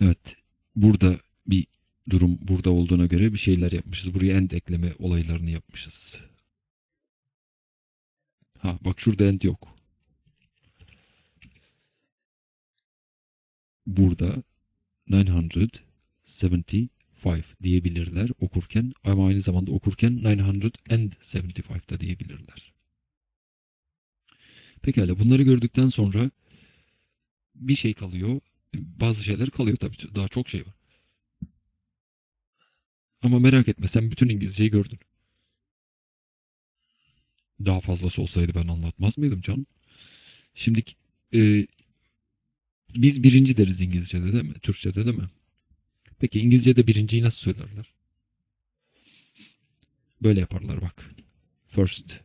Evet. Burada bir durum burada olduğuna göre bir şeyler yapmışız. Buraya end ekleme olaylarını yapmışız. Ha bak şurada end yok. Burada 975 diyebilirler okurken ama aynı zamanda okurken 975 da diyebilirler. Pekala bunları gördükten sonra bir şey kalıyor. Bazı şeyler kalıyor tabii. Daha çok şey var. Ama merak etme sen bütün İngilizceyi gördün. Daha fazlası olsaydı ben anlatmaz mıydım canım? Şimdi e, biz birinci deriz İngilizce'de değil mi? Türkçe'de değil mi? Peki İngilizce'de birinciyi nasıl söylerler? Böyle yaparlar bak. First.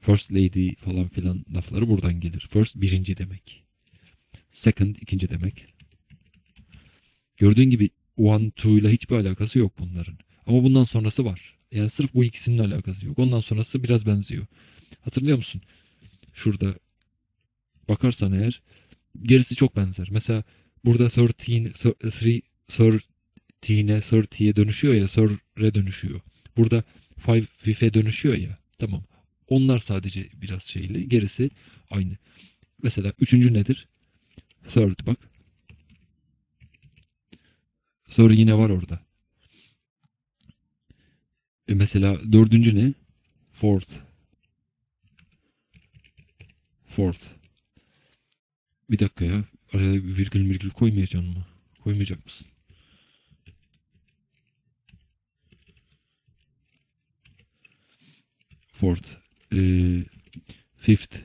First lady falan filan lafları buradan gelir. First birinci demek. Second ikinci demek. Gördüğün gibi one, two ile hiçbir alakası yok bunların. Ama bundan sonrası var. Yani sırf bu ikisinin alakası yok. Ondan sonrası biraz benziyor. Hatırlıyor musun? Şurada bakarsan eğer gerisi çok benzer. Mesela burada 13, 3, 13'e 30'ye dönüşüyor ya, sir'e dönüşüyor. Burada 5, fif'e dönüşüyor ya. Tamam. Onlar sadece biraz şeyli. Gerisi aynı. Mesela üçüncü nedir? Third bak. Third yine var orada. E mesela dördüncü ne? Fourth. Fourth. Bir dakika ya. Araya virgül virgül koymayacaksın mı? Koymayacak mısın? Fourth. Ee, fifth.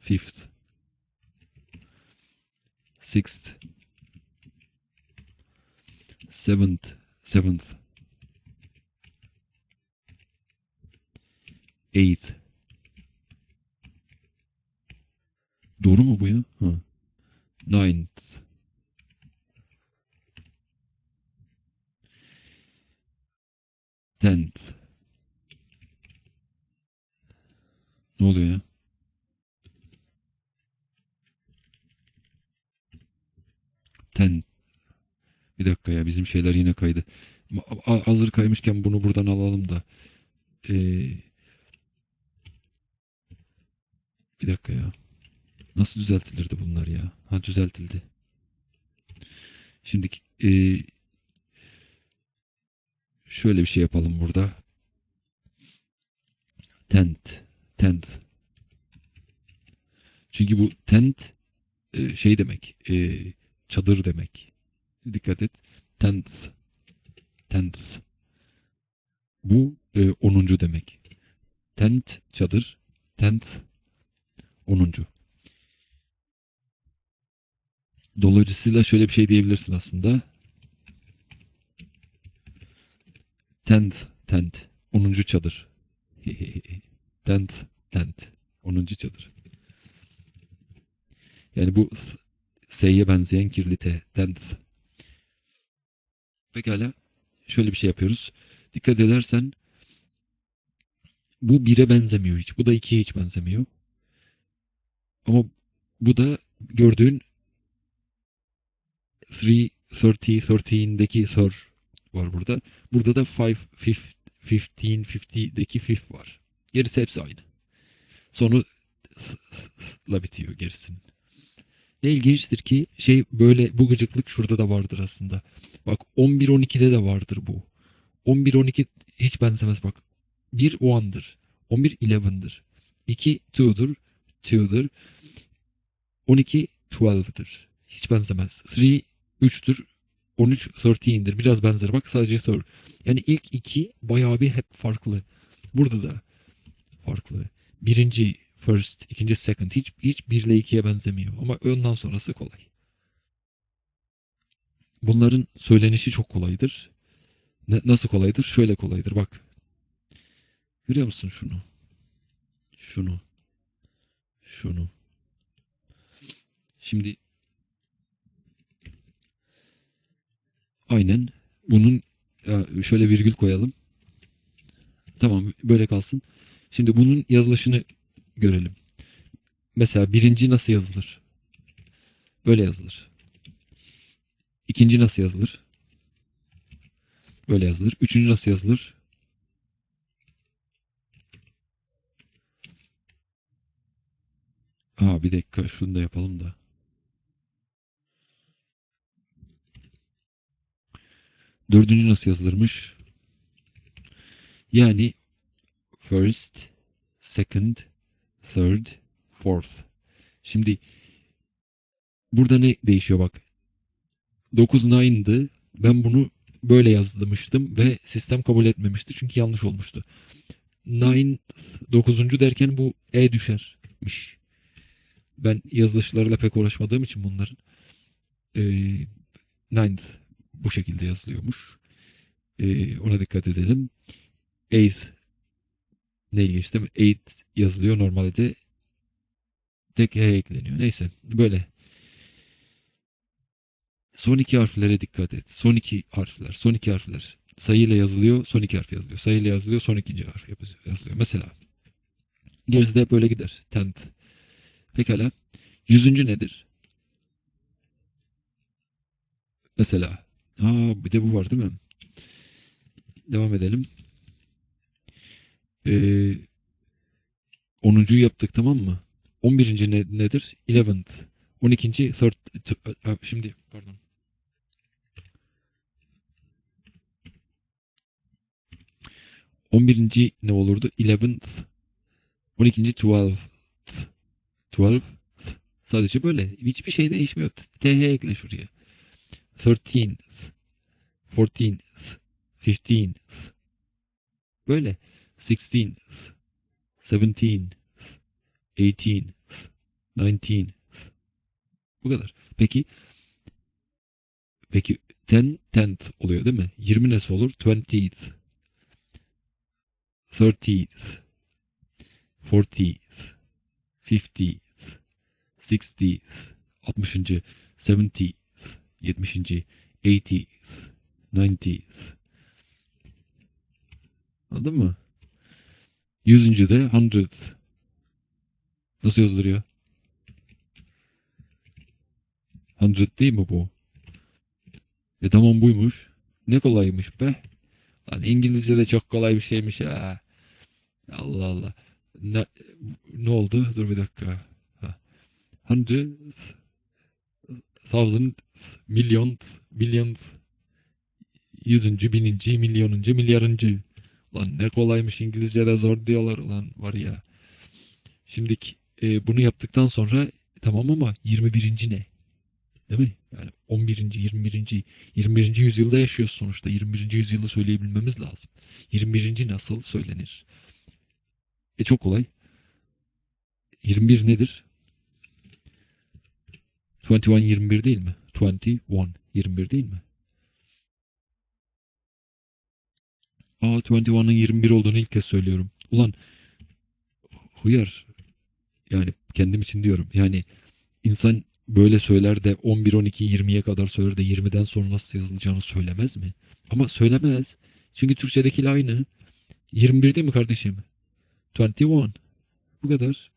Fifth. Sixth. Seventh. Seventh. Eighth. Doğru mu bu ya? Ha. Ninth. Tenth. Ne oluyor ya? Bir dakika ya bizim şeyler yine kaydı. Hazır kaymışken bunu buradan alalım da. Ee, bir dakika ya. Nasıl düzeltilirdi bunlar ya? Ha düzeltildi. Şimdi e, şöyle bir şey yapalım burada. Tent. Tent. Çünkü bu tent e, şey demek. E, çadır demek. Dikkat et. Tent. Tent. Bu e, 10. demek. Tent çadır. Tent 10. Dolayısıyla şöyle bir şey diyebilirsin aslında. Tent, tent. 10. çadır. tent, tent. 10. çadır. Yani bu S'ye benzeyen kirli T. Tent. Pekala. Şöyle bir şey yapıyoruz. Dikkat edersen bu 1'e benzemiyor hiç. Bu da 2'ye hiç benzemiyor. Ama bu da gördüğün 3, 30, 13'deki sir var burada. Burada da 5, 15, 50'deki fifth var. Gerisi hepsi aynı. Sonu la bitiyor gerisinin. Ne ilginçtir ki şey böyle bu gıcıklık şurada da vardır aslında. Bak 11-12'de de vardır bu. 11-12 hiç benzemez bak. 1 one'dır. 11 11'dır. 2 two'dur. Two'dur. 12 12'dır. Hiç benzemez. 3 3'tür. 13 13'dir. Biraz benzer. Bak sadece sor. Yani ilk iki bayağı bir hep farklı. Burada da farklı. Birinci first, ikinci second hiç hiç 1 ile 2'ye benzemiyor ama ondan sonrası kolay. Bunların söylenişi çok kolaydır. Ne, nasıl kolaydır? Şöyle kolaydır bak. Görüyor musun şunu? Şunu. Şunu. Şimdi aynen bunun şöyle virgül koyalım. Tamam böyle kalsın. Şimdi bunun yazılışını görelim. Mesela birinci nasıl yazılır? Böyle yazılır. İkinci nasıl yazılır? Böyle yazılır. Üçüncü nasıl yazılır? Aa bir dakika şunu da yapalım da. Dördüncü nasıl yazılırmış? Yani first, second, third, fourth. Şimdi burada ne değişiyor bak. 9 nine'dı. Ben bunu böyle yazmıştım ve sistem kabul etmemişti çünkü yanlış olmuştu. Nine 9. derken bu e düşermiş. Ben yazılışlarıyla pek uğraşmadığım için bunların e, ninth bu şekilde yazılıyormuş. E, ona dikkat edelim. Eighth neyi geçtim? Eight yazılıyor normalde tek e ekleniyor. Neyse böyle. Son iki harflere dikkat et. Son iki harfler, son iki harfler. Sayıyla yazılıyor, son iki harf yazılıyor. Sayıyla yazılıyor, son ikinci harf yazılıyor. Mesela. Gerisi böyle gider. Tenth. Pekala. Yüzüncü nedir? Mesela. Aa bir de bu var değil mi? Devam edelim. Ee, 10'uncuyu yaptık tamam mı? 11. Ne, nedir? Eleventh. 12. Third. t- Şimdi pardon. 11. ne olurdu? 11th. 12. 12th. 12th. Sadece böyle. Hiçbir şey değişmiyor. TH ekle şuraya. 13th. 14th. 15th. Böyle. 16th. 17th. 18th. 19th. Bu kadar. Peki Peki 10 tenth oluyor değil mi? 20 nasıl olur? 20th thirties, forties, fifties, sixties, altmışıncı, seventies, yetmişinci, eighties, nineties. Anladın mı? Yüzüncü de hundred. Nasıl yazılıyor? Hundred değil mi bu? E tamam buymuş. Ne kolaymış be. Lan İngilizce de çok kolay bir şeymiş ha. Allah Allah. Ne, ne oldu? Dur bir dakika. Hundred, thousand, milyon, milyon, yüzüncü, bininci, milyonuncu, milyarıncı. Lan ne kolaymış İngilizce'de zor diyorlar lan var ya. Şimdi e, bunu yaptıktan sonra tamam ama 21. ne? Değil mi? Yani 11. 21. 21. yüzyılda yaşıyoruz sonuçta. 21. yüzyılı söyleyebilmemiz lazım. 21. nasıl söylenir? E çok kolay. 21 nedir? 21 21 değil mi? 21 21 değil mi? Aa 21'ın 21 olduğunu ilk kez söylüyorum. Ulan huyar. Yani kendim için diyorum. Yani insan böyle söyler de 11, 12, 20'ye kadar söyler de 20'den sonra nasıl yazılacağını söylemez mi? Ama söylemez. Çünkü Türkçedeki aynı. 21 değil mi kardeşim? 21. Bu kadar.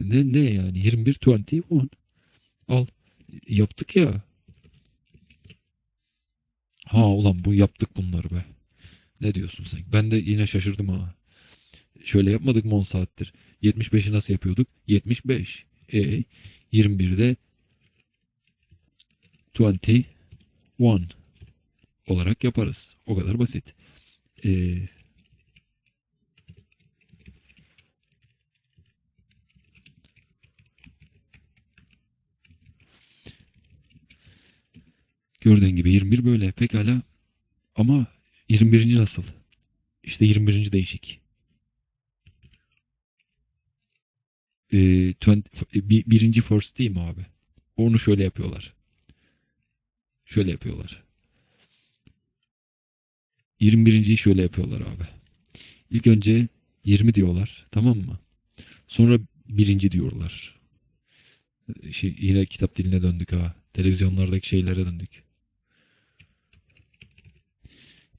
Ne, ne yani? 21, 21. Al. Yaptık ya. Ha ulan bu yaptık bunları be. Ne diyorsun sen? Ben de yine şaşırdım ha. Şöyle yapmadık mı 10 saattir? 75'i nasıl yapıyorduk? 75. E 21'de 21 olarak yaparız. O kadar basit. Ee, gördüğün gibi 21 böyle. Pekala. Ama 21. nasıl? İşte 21. değişik. E, 20, bir, birinci first değil mi abi? Onu şöyle yapıyorlar. Şöyle yapıyorlar. 21.yi şöyle yapıyorlar abi. İlk önce 20 diyorlar. Tamam mı? Sonra birinci diyorlar. Şey, yine kitap diline döndük ha. Televizyonlardaki şeylere döndük.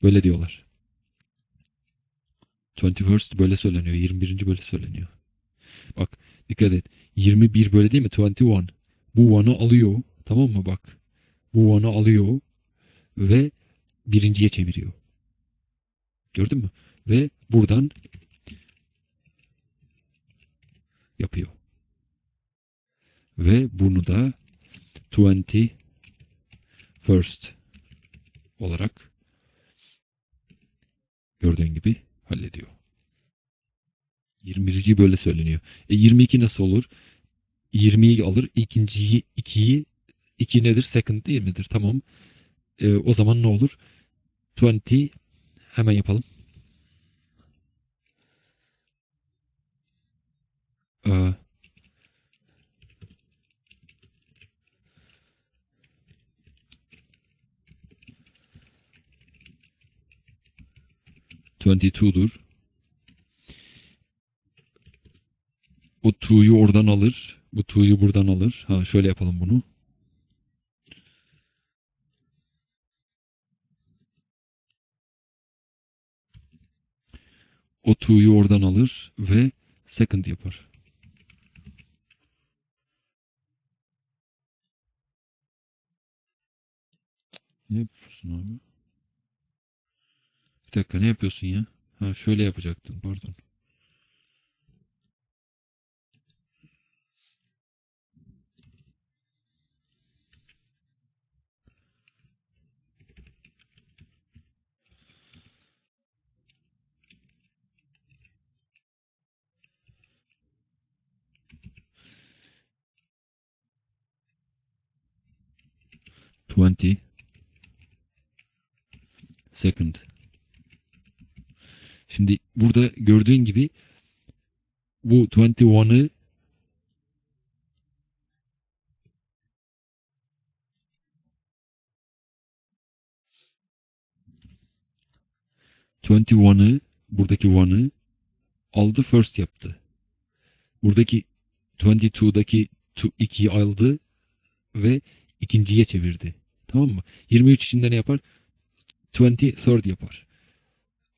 Böyle diyorlar. 21st böyle söyleniyor. 21. böyle söyleniyor. Bak Dikkat et. 21 böyle değil mi? 21. Bu one'ı alıyor. Tamam mı bak. bu one'ı alıyor ve birinciye çeviriyor. Gördün mü? Ve buradan yapıyor. Ve bunu da 20 first olarak gördüğün gibi hallediyor. 21. böyle söyleniyor. E 22 nasıl olur? 20'yi alır, ikinciyi 2'yi 2 nedir? Second değil midir? Tamam. E, o zaman ne olur? 20 hemen yapalım. Ee, Twenty two'dur. O two'yu oradan alır. Bu two'yu buradan alır. Ha şöyle yapalım bunu. O two'yu oradan alır ve second yapar. Ne yapıyorsun abi? Bir dakika ne yapıyorsun ya? Ha şöyle yapacaktın pardon. Twenty second. Şimdi burada gördüğün gibi bu 21'ı Twenty one'ı buradaki one'ı aldı first yaptı. Buradaki 22'daki 2'yi aldı ve ikinciye çevirdi. Tamam mı? 23 içinde ne yapar? 20 third yapar.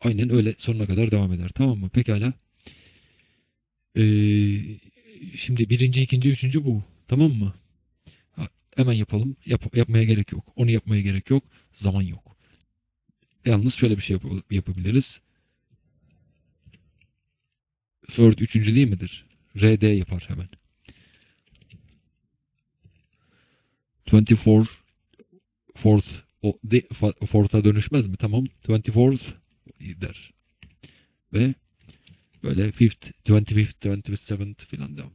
Aynen öyle sonuna kadar devam eder. Tamam mı? Pekala. Ee, şimdi birinci, ikinci, üçüncü bu. Tamam mı? Ha, hemen yapalım. Yap, yapmaya gerek yok. Onu yapmaya gerek yok. Zaman yok. Yalnız şöyle bir şey yap- yapabiliriz. Third üçüncü değil midir? RD yapar hemen. 24 fourth o de, fourth'a dönüşmez mi? Tamam. 24th der. Ve böyle fifth, 25th, 27th filan devam.